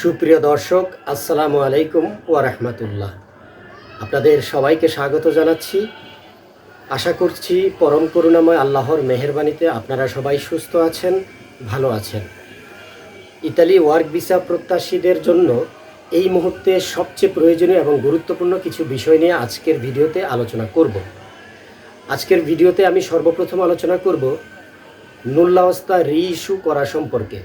সুপ্রিয় দর্শক, আসসালামু আলাইকুম ওয়া রাহমাতুল্লাহ। আপনাদের সবাইকে স্বাগত জানাচ্ছি। আশা করছি পরম করুণাময় আল্লাহর মেহেরবানিতে আপনারা সবাই সুস্থ আছেন, ভালো আছেন। ইতালি ওয়ার্ক ভিসা প্রত্যাশীদের জন্য এই মুহূর্তে সবচেয়ে প্রয়োজনীয় এবং গুরুত্বপূর্ণ কিছু বিষয় নিয়ে আজকের ভিডিওতে আলোচনা করব। আজকের ভিডিওতে আমি সর্বপ্রথম আলোচনা করব রি ইস্যু করা সম্পর্কে।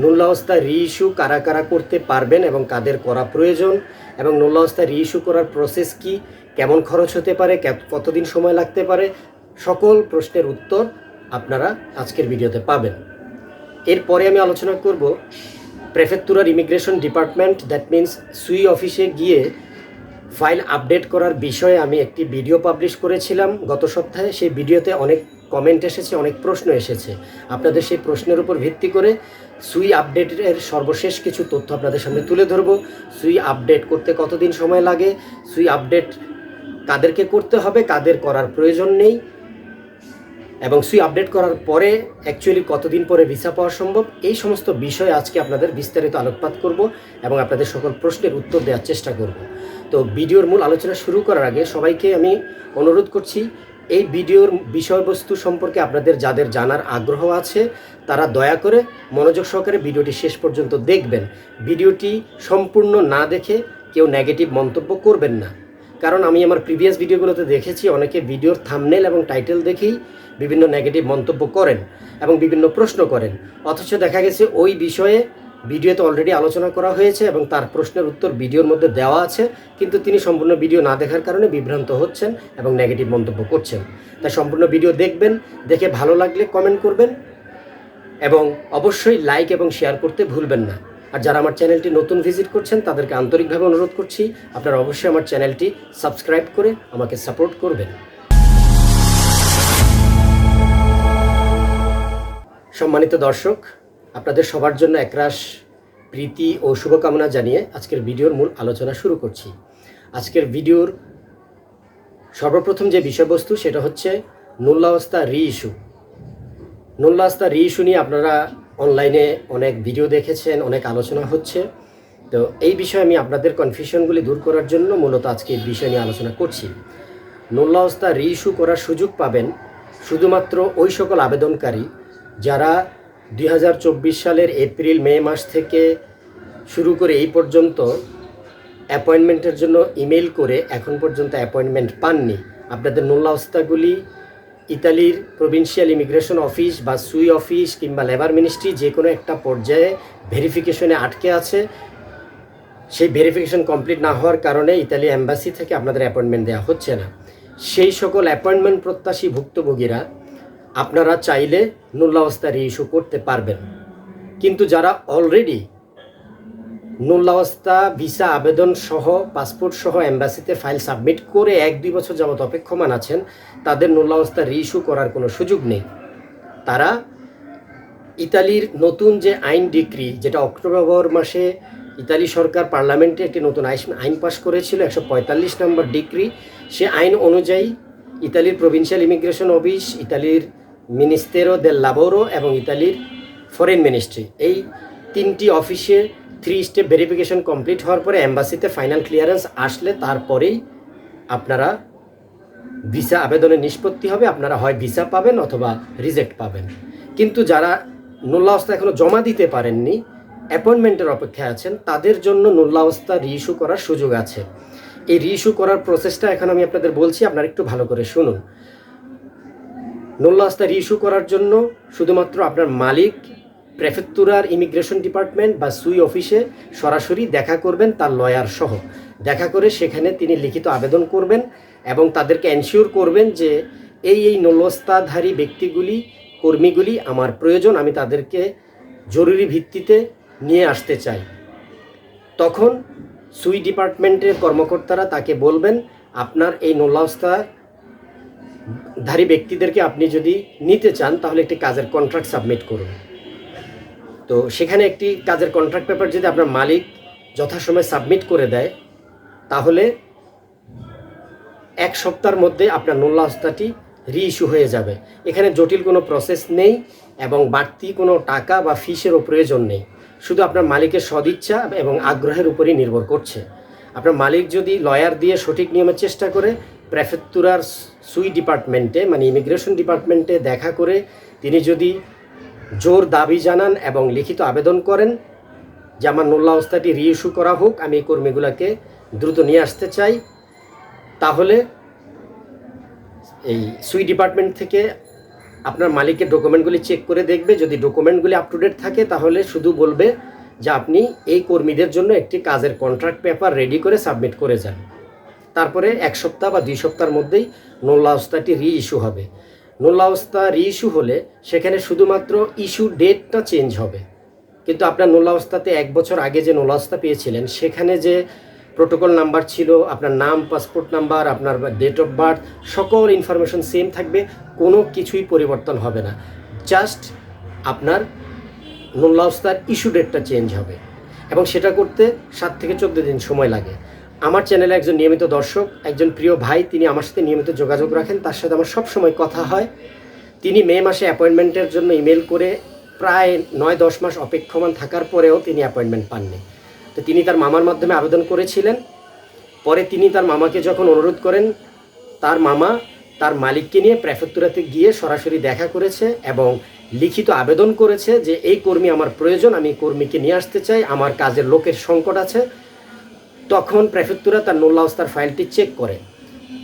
নুল্লাওস্তা রি ইস্যু কারা কারা করতে পারবেন এবং কাদের করা প্রয়োজন এবং নুল্লাহস্তা রি ইস্যু করার প্রসেস কি, কেমন খরচ হতে পারে কতদিন সময় লাগতে পারে, সকল প্রশ্নের উত্তর আপনারা আজকের ভিডিওতে পাবেন। এরপরে আমি আলোচনা করব প্রেফেক্টুরার ইমিগ্রেশন ডিপার্টমেন্ট দ্যাট মিন্স সুই অফিসে গিয়ে ফাইল আপডেট করার বিষয়ে আমি একটি ভিডিও পাবলিশ করেছিলাম গত সপ্তাহে। সেই ভিডিওতে অনেক কমেন্ট এসেছে, অনেক প্রশ্ন এসেছে। আপনাদের সেই প্রশ্নের উপর ভিত্তি করে সুই আপডেটের সর্বশেষ কিছু তথ্য আপনাদের সামনে তুলে ধরব। সুই আপডেট করতে কতদিন সময় লাগে? সুই আপডেট কাদেরকে করতে হবে? কাদের করার প্রয়োজন নেই? এবং সুই আপডেট করার পরে অ্যাকচুয়ালি কতদিন পরে ভিসা পাওয়া সম্ভব? এই সমস্ত বিষয়ে আজকে আপনাদের বিস্তারিত আলোকপাত করব এবং আপনাদের সকল প্রশ্নের উত্তর দেওয়ার চেষ্টা করব। তো ভিডিওর মূল আলোচনা শুরু করার আগে সবাইকে আমি অনুরোধ করছি, এই ভিডিওর বিষয়বস্তু সম্পর্কে আপনাদের যাদের জানার আগ্রহ আছে, তারা দয়া করে মনোযোগ সহকারে ভিডিওটি শেষ পর্যন্ত দেখবেন। ভিডিওটি সম্পূর্ণ না দেখে কেউ নেগেটিভ মন্তব্য করবেন না। কারণ আমি আমার প্রিভিয়াস ভিডিওগুলোতে দেখেছি, অনেকে ভিডিওর থামনেল এবং টাইটেল দেখেই বিভিন্ন নেগেটিভ মন্তব্য করেন এবং বিভিন্ন প্রশ্ন করেন। অথচ দেখা গেছে ওই বিষয়ে ভিডিওতে অলরেডি আলোচনা করা হয়েছে এবং তার প্রশ্নের উত্তর ভিডিওর মধ্যে দেওয়া আছে, কিন্তু তিনি সম্পূর্ণ ভিডিও না দেখার কারণে বিভ্রান্ত হচ্ছেন এবং নেগেটিভ মন্তব্য করছেন। তাই সম্পূর্ণ ভিডিও দেখবেন, দেখে ভালো লাগলে কমেন্ট করবেন এবং অবশ্যই লাইক এবং শেয়ার করতে ভুলবেন না। আর যারা আমার চ্যানেলটি নতুন ভিজিট করছেন, তাদেরকে আন্তরিকভাবে অনুরোধ করছি, আপনারা অবশ্যই আমার চ্যানেলটি সাবস্ক্রাইব করে আমাকে সাপোর্ট করবেন। সম্মানিত দর্শক আপনাদের সবার জন্য একরাশ প্রীতি ও শুভকামনা জানিয়ে আজকের ভিডিওর মূল আলোচনা শুরু করছি। আজকের ভিডিওর সর্বপ্রথম যে বিষয়বস্তু সেটা হচ্ছে নুল্লাওস্তা রি ইস্যু। নুল্লাস্তা রি ইস্যু নিয়ে আপনারা অনলাইনে অনেক ভিডিও দেখেছেন, অনেক আলোচনা হচ্ছে। তো এই বিষয়ে আমি আপনাদের কনফিউশনগুলি দূর করার জন্য মূলত আজকে এই বিষয় নিয়ে আলোচনা করছি। নুল্লাস্তা রি ইস্যু করার সুযোগ পাবেন শুধুমাত্র ওই সকল আবেদনকারী যারা দুই হাজার চব্বিশ সালের এপ্রিল, মে মাস থেকে শুরু করে এই পর্যন্ত অ্যাপয়েন্টমেন্টের জন্য ইমেল করে এখন পর্যন্ত অ্যাপয়েন্টমেন্ট পাননি। আপনাদের নোল্লাওস্তাগুলি ইতালির প্রভিন্সিয়াল ইমিগ্রেশন অফিস বা সুই অফিস কিংবা লেবার মিনিস্ট্রি যে কোনো একটা পর্যায়ে ভেরিফিকেশনে আটকে আছে। সেই ভেরিফিকেশন কমপ্লিট না হওয়ার কারণে ইতালি অ্যাম্বাসি থেকে আপনাদের অ্যাপয়েন্টমেন্ট দেওয়া হচ্ছে না। সেই সকল অ্যাপয়েন্টমেন্ট প্রত্যাশী ভুক্তভোগীরা আপনারা চাইলে নুল্লাবস্থা রিইস্যু করতে পারবেন। কিন্তু যারা অলরেডি নুল্লাবস্থা ভিসা আবেদন সহ, পাসপোর্ট সহ এম্বাসিতে ফাইল সাবমিট করে এক দুই বছর যাবত অপেক্ষমান আছেন, তাদের নুল্লাবস্থা রিইস্যু করার কোনো সুযোগ নেই। তারা ইতালির নতুন যে আইন ডিক্রি, যেটা অক্টোবর মাসে ইতালি সরকার পার্লামেন্টে একটি নতুন আইন পাশ করেছিল, একশো পঁয়তাল্লিশ নম্বর ডিক্রি, সে আইন অনুযায়ী ইতালির প্রভিন্সিয়াল ইমিগ্রেশন অফিস ইতালির মিনিস্তেরো দেল লাবোরো এবং ইতালির ফরেন মিনিস্ট্রি এই তিনটি অফিসে থ্রি স্টেপ ভেরিফিকেশন কমপ্লিট হওয়ার পরে অ্যাম্বাসিতে ফাইনাল ক্লিয়ারেন্স আসলে তারপরেই আপনারা ভিসা আবেদনের নিষ্পত্তি হবে। আপনারা হয় ভিসা পাবেন অথবা রিজেক্ট পাবেন। কিন্তু যারা নুল্লাবস্থা এখনও জমা দিতে পারেননি অ্যাপয়েন্টমেন্টের অপেক্ষায় আছেন, তাদের জন্য নুল্লাবস্থা রিইস্যু করার সুযোগ আছে। এই রিইস্যু করার প্রসেসটা এখন আমি আপনাদের বলছি, আপনারা একটু ভালো করে শুনুন। নুল্লাবস্থা রিইস্যু করার জন্য শুধুমাত্র আপনার মালিক প্রেফেক্টুরার ইমিগ্রেশন ডিপার্টমেন্ট বা সুই অফিসে সরাসরি দেখা করবেন তার লয়ার সহ। দেখা করে সেখানে তিনি লিখিত আবেদন করবেন এবং তাদেরকে এনশিওর করবেন যে এই এই নলস্তাধারী ব্যক্তিগুলি, কর্মীগুলি আমার প্রয়োজন, আমি তাদেরকে জরুরি ভিত্তিতে নিয়ে আসতে চাই। তখন সুই ডিপার্টমেন্টের কর্মকর্তারা তাকে বলবেন, আপনার এই নোলাওস্তা ধারী ব্যক্তিদেরকে আপনি যদি নিতে চান, তাহলে একটি কাজের কন্ট্রাক্ট সাবমিট করুন। তো সেখানে একটি কাজের কন্ট্রাক্ট পেপার যদি আপনার মালিক যথাসময়ে সাবমিট করে দেয়, তাহলে এক সপ্তাহের মধ্যে আপনার নোল্লাস্তাটি রিইস্যু হয়ে যাবে। এখানে জটিল কোনো প্রসেস নেই এবং বাড়তি কোনো টাকা বা ফিসেরও প্রয়োজন নেই। শুধু আপনার মালিকের সদিচ্ছা এবং আগ্রহের উপরই নির্ভর করছে। আপনার মালিক যদি লয়ার দিয়ে সঠিক নিয়মের চেষ্টা করে প্রেফেক্তুরার সুই ডিপার্টমেন্টে মানে ইমিগ্রেশন ডিপার্টমেন্টে দেখা করে তিনি যদি জোর দাবি জানান এবং লিখিত আবেদন করেন যে আমার নোল্লা অবস্থাটি রিইস্যু করা হোক, আমি এই কর্মীগুলোকে দ্রুত নিয়ে আসতে চাই, তাহলে এই সুই ডিপার্টমেন্ট থেকে আপনার মালিকের ডকুমেন্টগুলি চেক করে দেখবে। যদি ডকুমেন্টগুলি আপ টু ডেট থাকে, তাহলে শুধু বলবে যে আপনি এই কর্মীদের জন্য একটি কাজের কন্ট্রাক্ট পেপার রেডি করে সাবমিট করে যান। তারপরে এক সপ্তাহ বা দুই সপ্তাহের মধ্যেই নোল্লা অবস্থাটি রি ইস্যু হবে। নোল্লা অবস্থা রি ইস্যু হলে সেখানে শুধুমাত্র ইস্যু ডেটটা চেঞ্জ হবে। কিন্তু আপনার নোল্লা অবস্থাতে এক বছর আগে যে নোল্লা অবস্থা পেয়েছিলেন, সেখানে যে প্রোটোকল নাম্বার ছিল, আপনার নাম পাসপোর্ট নাম্বার আপনার ডেট অফ বার্থ সকল ইনফরমেশন সেম থাকবে, কোনো কিছুই পরিবর্তন হবে না। জাস্ট আপনার নোল্লা অবস্থার ইস্যু ডেটটা চেঞ্জ হবে। এবং সেটা করতে সাত থেকে চোদ্দ দিন সময় লাগে। আমার চ্যানেলে একজন নিয়মিত দর্শক, একজন প্রিয় ভাই, তিনি আমার সাথে নিয়মিত যোগাযোগ রাখেন। তার সাথে আমার সব সময় কথা হয়। তিনি মে মাসে অ্যাপয়েন্টমেন্টের জন্য ইমেল করে প্রায় নয় দশ মাস অপেক্ষমান থাকার পরেও তিনি অ্যাপয়েন্টমেন্ট পাননি। তো তিনি তার মামার মাধ্যমে আবেদন করেছিলেন। পরে তিনি তার মামাকে যখন অনুরোধ করেন, তার মামা তার মালিককে নিয়ে প্রেফেক্টুরাতে গিয়ে সরাসরি দেখা করেছে এবং লিখিত আবেদন করেছে যে, এই কর্মী আমার প্রয়োজন, আমি কর্মীকে নিয়ে আসতে চাই। আমার কাজের লোকের সংকট আছে। তখন প্রেফেক্টুরা তার নোল্লাওস্তার ফাইলটি চেক করে।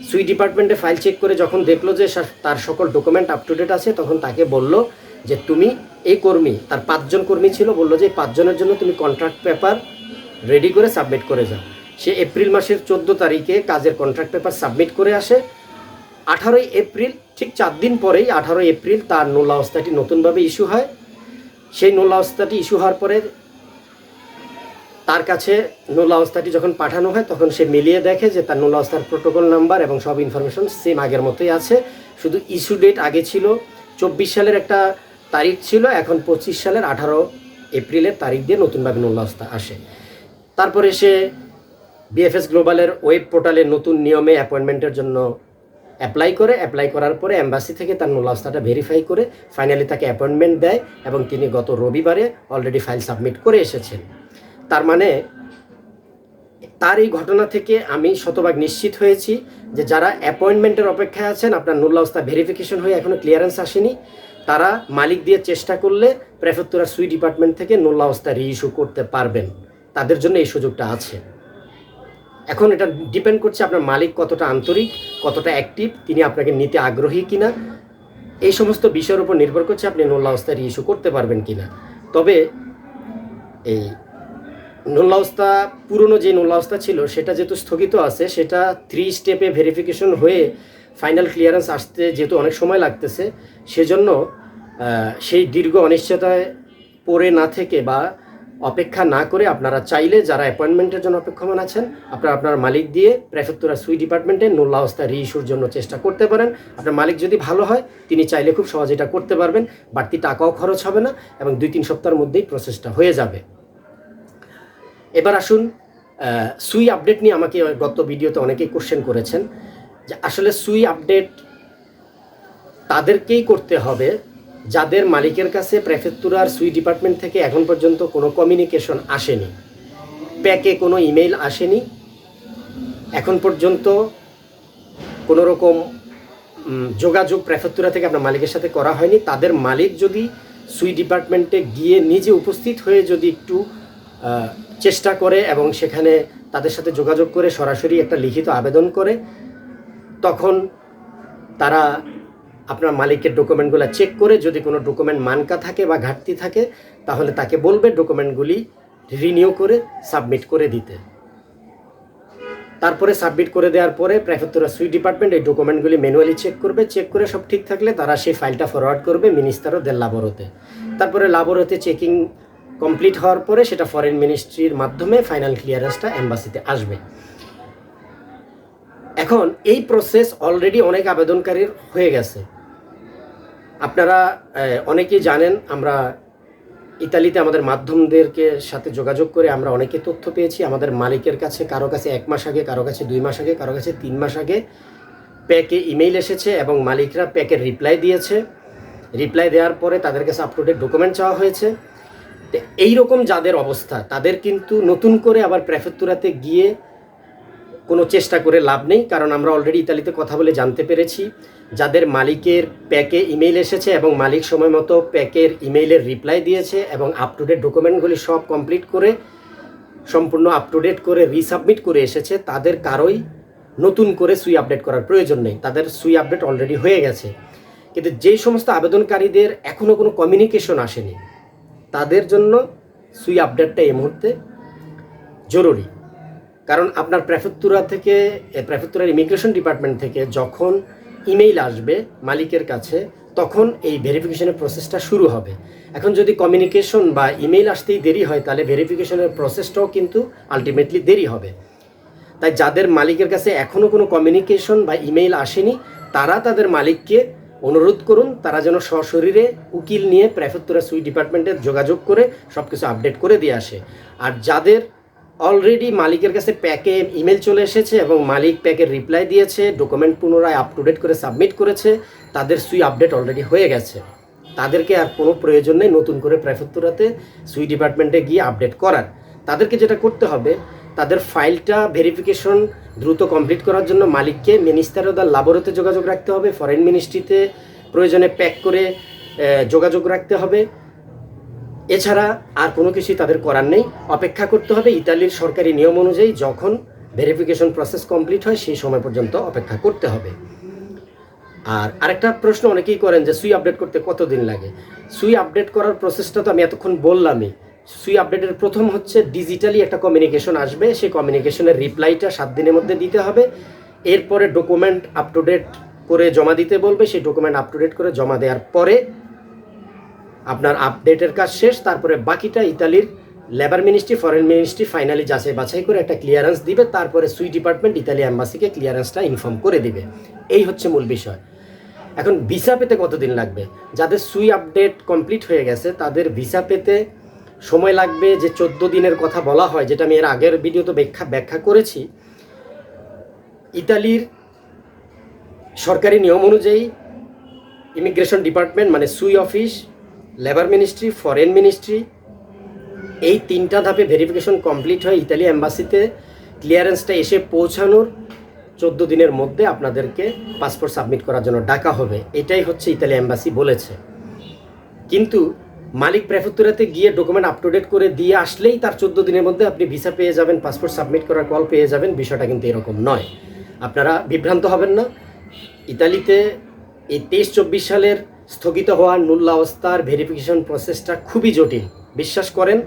সুই ডিপার্টমেন্টে ফাইল চেক করে যখন দেখল যে তার সকল ডকুমেন্ট আপ টু ডেট আছে, তখন তাকে বলল যে, তুমি এই কর্মী, তার পাঁচজন কর্মী ছিল, বলল যে পাঁচজনের জন্য তুমি কন্ট্রাক্ট পেপার রেডি করে সাবমিট করে যাও। সে এপ্রিল মাসের চোদ্দ তারিখে কাজের কন্ট্রাক্ট পেপার সাবমিট করে আসে। আঠারোই এপ্রিল, ঠিক চার দিন পরেই আঠারোই এপ্রিল তার নোলা অবস্থাটি নতুনভাবে ইস্যু হয়। সেই নোলা অবস্থাটি ইস্যু হওয়ার পরে তার কাছে নোলা অবস্থাটি যখন পাঠানো হয়, তখন সে মিলিয়ে দেখে যে তার নোলা অবস্থার প্রোটোকল নাম্বার এবং সব ইনফরমেশন সেম আগের মতোই আছে। শুধু ইস্যু ডেট আগে ছিল, চব্বিশ সালের একটা তারিখ ছিল, এখন পঁচিশ সালের আঠারো এপ্রিলের তারিখ দিয়ে নতুনভাবে নোলা অবস্থা আসে। তারপরে সে বিএফএস গ্লোবালের ওয়েব পোর্টালে নতুন নিয়মে অ্যাপয়েন্টমেন্টের জন্য অ্যাপ্লাই করে। অ্যাপ্লাই করার পরে অ্যাম্বাসি থেকে তার নোলাস্তাটা ভেরিফাই করে ফাইনালি তাকে অ্যাপয়েন্টমেন্ট দেয় এবং তিনি গত রবিবারে অলরেডি ফাইল সাবমিট করে এসেছেন। তার মানে তার এই ঘটনা থেকে আমি শতভাগ নিশ্চিত হয়েছি যে যারা অ্যাপয়েন্টমেন্টের অপেক্ষায় আছেন, আপনার নুল্লাস্তা ভেরিফিকেশন হয়ে এখনও ক্লিয়ারেন্স আসেনি, তারা মালিক দিয়ে চেষ্টা করলে প্রেফেক্টুরা সুই ডিপার্টমেন্ট থেকে নুল্লাস্তা রিইস্যু করতে পারবেন। তাদের জন্য এই সুযোগটা আছে। এখন এটা ডিপেন্ড করছে আপনার মালিক কতটা আন্তরিক, কতটা অ্যাক্টিভ তিনি আপনাকে নিতে আগ্রহী কিনা। এই সমস্ত বিষয়ের উপর নির্ভর করছে আপনি নোল্লা অবস্থায় ইস্যু করতে পারবেন কিনা। তবে এই নোল্লা অবস্থা পুরনো যে নোল্লা অবস্থা ছিল, সেটা যেহেতু স্থগিত আছে, সেটা থ্রি স্টেপে ভেরিফিকেশন হয়ে ফাইনাল ক্লিয়ারেন্স আসতে যেহেতু অনেক সময় লাগতেছে, সেজন্য সেই দীর্ঘ অনিশ্চয়তায় পড়ে না থেকে বা অপেক্ষা না করে আপনারা চাইলে যারা অ্যাপয়েন্টমেন্টের জন্য অপেক্ষমান আছেন, আপনারা আপনার মালিক দিয়ে প্রেফেক্টুরা সুই ডিপার্টমেন্টে নোল্লা অবস্থা রিইস্যুর জন্য চেষ্টা করতে পারেন। আপনার মালিক যদি ভালো হয়, তিনি চাইলে খুব সহজে এটা করতে পারবেন, বাড়তি টাকাও খরচ হবে না এবং দুই তিন সপ্তাহের মধ্যেই প্রসেসটা হয়ে যাবে। এবার আসুন সুই আপডেট নিয়ে আমাকে গত ভিডিওতে অনেকেই কোশ্চেন করেছেন যে আসলে সুই আপডেট তাদেরকেই করতে হবে যাদের মালিকের কাছে প্রেফেক্টুরার সুই ডিপার্টমেন্ট থেকে এখন পর্যন্ত কোনো কমিউনিকেশন আসেনি। প্যাকে কোনো ইমেল আসেনি। এখন পর্যন্ত কোনো রকম যোগাযোগ প্রেফেক্টুরা থেকে আপনার মালিকের সাথে করা হয়নি। তাদের মালিক যদি সুই ডিপার্টমেন্টে গিয়ে নিজে উপস্থিত হয়ে যদি একটু চেষ্টা করে এবং সেখানে তাদের সাথে যোগাযোগ করে সরাসরি একটা লিখিত আবেদন করে। তখন তারা আপনার মালিকের ডকুমেন্টগুলো চেক করে, যদি কোনো ডকুমেন্ট মানকা থাকে বা ঘাটতি থাকে, তাহলে তাকে বলবে ডকুমেন্টগুলি রিনিউ করে, সাবমিট করে দিতে। তারপরে সাবমিট করে দেওয়ার পরে প্রেফেক্টুরা সুইট ডিপার্টমেন্ট এই ডকুমেন্টগুলি ম্যানুয়ালি চেক করবে। চেক করে সব ঠিক থাকলে তারা সেই ফাইলটা ফরওয়ার্ড করবে মিনিস্টারও দেল লাবোরোতে তারপরে লাবোরোতে চেকিং কমপ্লিট হওয়ার পরে সেটা ফরেন মিনিস্ট্রির মাধ্যমে ফাইনাল ক্লিয়ারেন্সটা এম্বাসিতে আসবে। এখন এই প্রসেস অলরেডি অনেক আবেদনকারীর হয়ে গেছে। আপনারা অনেকেই জানেন, আমরা ইতালিতে আমাদের মাধ্যমদেরকে সাথে যোগাযোগ করে আমরা অনেকে তথ্য পেয়েছি। আমাদের মালিকের কাছে কারও কাছে এক মাস আগে, কারও কাছে দুই মাস আগে, কারও কাছে তিন মাস আগে প্যাকে ইমেইল এসেছে এবং মালিকরা প্যাকের রিপ্লাই দিয়েছে। রিপ্লাই দেওয়ার পরে তাদের কাছে আপ ডকুমেন্ট চাওয়া হয়েছে। তো এইরকম যাদের অবস্থা, তাদের কিন্তু নতুন করে আবার প্রেফেক্তুরাতে গিয়ে কোনো চেষ্টা করে লাভ নেই। কারণ আমরা অলরেডি ইতালিতে কথা বলে জানতে পেরেছি, যাদের মালিকের প্যাকে ইমেইল এসেছে এবং মালিক সময় মতো প্যাকের ইমেইলের রিপ্লাই দিয়েছে এবং আপ টু ডেট ডকুমেন্টগুলি সব কমপ্লিট করে, সম্পূর্ণ আপ টু ডেট করে রিসাবমিট করে এসেছে, তাদের কারোই নতুন করে সুই আপডেট করার প্রয়োজন নেই। তাদের সুই আপডেট অলরেডি হয়ে গেছে। কিন্তু যে সমস্ত আবেদনকারীদের এখনও কোনো কমিউনিকেশন আসেনি তাদের জন্য সুই আপডেটটা এই মুহূর্তে জরুরি। কারণ আপনার প্রেফেক্তুরা থেকে প্রেফেক্তুরার ইমিগ্রেশন ডিপার্টমেন্ট থেকে যখন ইমেইল আসবে মালিকের কাছে, তখন এই ভেরিফিকেশনের প্রসেসটা শুরু হবে। এখন যদি কমিউনিকেশন বা ইমেইল আসতেই দেরি হয়, তাহলে ভেরিফিকেশনের প্রসেসটাও কিন্তু আলটিমেটলি দেরি হবে। তাই যাদের মালিকের কাছে এখনও কোনো কমিউনিকেশন বা ইমেইল আসেনি, তারা তাদের মালিককে অনুরোধ করুন, তারা যেন সশরীরে উকিল নিয়ে প্রেফেক্তুরা সুই ডিপার্টমেন্টে যোগাযোগ করে সব কিছু আপডেট করে দিয়ে আসে। আর যাদের অলরেডি মালিকের কাছে প্যাকে ইমেল চলে এসেছে এবং মালিক প্যাকের রিপ্লাই দিয়েছে ডকুমেন্ট পুনরায় আপ টু ডেট করে সাবমিট করেছে, তাদের সুই আপডেট অলরেডি হয়ে গেছে। তাদেরকে আর কোনো প্রয়োজন নেই নতুন করে প্রেফেক্তুরাতে সুই ডিপার্টমেন্টে গিয়ে আপডেট করার। তাদেরকে যেটা করতে হবে তাদের ফাইলটা ভেরিফিকেশন দ্রুত কমপ্লিট করার জন্য মালিককে মিনিস্টার দা লাবরতে যোগাযোগ রাখতে হবে, ফরেন মিনিস্ট্রিতে প্রয়োজনে প্যাক করে যোগাযোগ রাখতে হবে। এছাড়া আর কোনো কিছুই তাদের করার নেই। অপেক্ষা করতে হবে ইতালির সরকারি নিয়ম অনুযায়ী যখন ভেরিফিকেশন প্রসেস কমপ্লিট হয় সেই সময় পর্যন্ত অপেক্ষা করতে হবে। আর আরেকটা প্রশ্ন অনেকেই করেন যে, সুই আপডেট করতে কতদিন লাগে? সুই আপডেট করার প্রসেসটা তো আমি এতক্ষণ বললামই। সুই আপডেটের প্রথম হচ্ছে ডিজিটালি একটা কমিউনিকেশন আসবে। সেই কমিউনিকেশনের রিপ্লাইটা সাত দিনের মধ্যে দিতে হবে। এরপরে ডকুমেন্ট আপ টু ডেট করে জমা দিতে বলবে। সেই ডকুমেন্ট আপ টু ডেট করে জমা দেওয়ার পরে আপনার আপডেটের কাজ শেষ। তারপরে বাকিটা ইতালির labour ministry foreign ministry finally যাচাই বাছাই করে একটা ক্লিয়ারেন্স দিবে। তারপরে সুই ডিপার্টমেন্ট ইতালি অ্যাম্বাসিকে ক্লিয়ারেন্সটা ইনফর্ম করে দিবে। এই হচ্ছে মূল বিষয়। এখন ভিসা পেতে কতদিন লাগবে? যাদের সুই আপডেট কমপ্লিট হয়ে গেছে, তাদের ভিসা পেতে সময় লাগবে যে চোদ্দ দিনের কথা বলা হয়, যেটা আমি এর আগের ভিডিওতে ব্যাখ্যা ব্যাখ্যা করেছি। ইতালির সরকারি নিয়ম অনুযায়ী ইমিগ্রেশন ডিপার্টমেন্ট মানে সুই office, labour ministry, foreign ministry, এই তিনটা ধাপে ভেরিফিকেশন কমপ্লিট হয় ইতালি অ্যাম্বাসিতে ক্লিয়ারেন্সটা এসে পৌঁছানোর চোদ্দ দিনের মধ্যে আপনাদেরকে পাসপোর্ট সাবমিট করার জন্য ডাকা হবে। এটাই হচ্ছে ইতালি অ্যাম্বাসি বলেছে। কিন্তু মালিক প্রেফেক্তুরাতে গিয়ে ডকুমেন্ট আপ টু ডেট করে দিয়ে আসলেই তার চোদ্দ দিনের মধ্যে আপনি ভিসা পেয়ে যাবেন পাসপোর্ট সাবমিট করার কল পেয়ে যাবেন, বিষয়টা কিন্তু এরকম নয়। আপনারা বিভ্রান্ত হবেন না। ইতালিতে এই তেইশ চব্বিশ সালের স্থগিত হওয়া নুল্লাবস্থার ভেরিফিকেশন প্রসেসটা খুবই জটিল। বিশ্বাস করেন,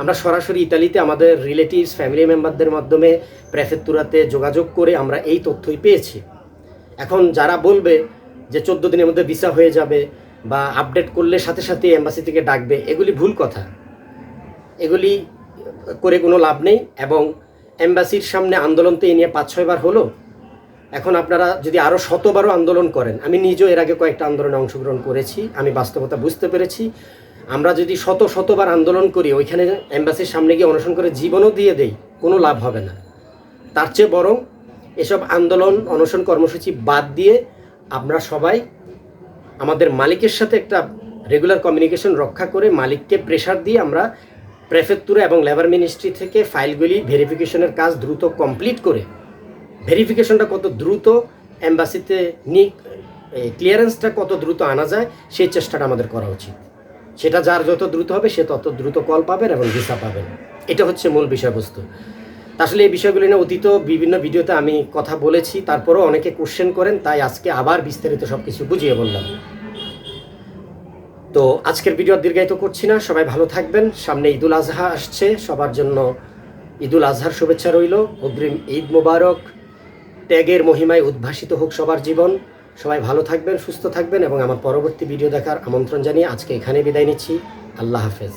আমরা সরাসরি ইতালিতে আমাদের রিলেটিভস ফ্যামিলি মেম্বারদের মাধ্যমে প্রেফেক্তুরাতে যোগাযোগ করে আমরা এই তথ্যই পেয়েছি। এখন যারা বলবে যে চোদ্দ দিনের মধ্যে ভিসা হয়ে যাবে বা আপডেট করলে সাথে সাথে এম্বাসি থেকে ডাকবে, এগুলি ভুল কথা। এগুলি করে কোনো লাভ নেই এবং এম্বাসির সামনে আন্দোলন তো এই নিয়ে পাঁচ ছয়বার হলো। এখন আপনারা যদি আরও শতবারও আন্দোলন করেন, আমি নিজেও এর আগে কয়েকটা আন্দোলনে অংশগ্রহণ করেছি, আমি বাস্তবতা বুঝতে পেরেছি। আমরা যদি শত শতবার আন্দোলন করি, ওইখানে এম্বাসির সামনে গিয়ে অনশন করে জীবনও দিয়ে দেই, কোনো লাভ হবে না। তার চেয়ে বরং এসব আন্দোলন, অনশন কর্মসূচি বাদ দিয়ে আমরা সবাই আমাদের মালিকের সাথে একটা রেগুলার কমিউনিকেশন রক্ষা করে মালিককে প্রেশার দিয়ে আমরা প্রেফেক্তুরা এবং লেবার মিনিস্ট্রি থেকে ফাইলগুলি ভেরিফিকেশনের কাজ দ্রুত কমপ্লিট করে ভেরিফিকেশনটা কত দ্রুত অ্যাম্বাসিতে নিয়ে ক্লিয়ারেন্সটা কত দ্রুত আনা যায়, সেই চেষ্টাটা আমাদের করা উচিত। সেটা যার যত দ্রুত হবে, সে তত দ্রুত কল পাবেন এবং ভিসা পাবেন। এটা হচ্ছে মূল বিষয়বস্তু। আসলে এই বিষয়গুলি নিয়ে অতীত বিভিন্ন ভিডিওতে আমি কথা বলেছি, তারপরেও অনেকে কোশ্চেন করেন, তাই আজকে আবার বিস্তারিত সব কিছু বুঝিয়ে বললাম। তো আজকের ভিডিও দীর্ঘায়িত করছি না, সবাই ভালো থাকবেন। সামনে ঈদুল আজহা আসছে, সবার জন্য ঈদুল আজহার শুভেচ্ছা রইল। অগ্রিম ঈদ মোবারক। ত্যাগের মহিমায় উদ্ভাসিত হোক সবার জীবন। সবাই ভালো থাকবেন, সুস্থ থাকবেন এবং আমার পরবর্তী ভিডিও দেখার আমন্ত্রণ জানিয়ে আজকে এখানে বিদায় নিচ্ছি। আল্লাহ হাফেজ।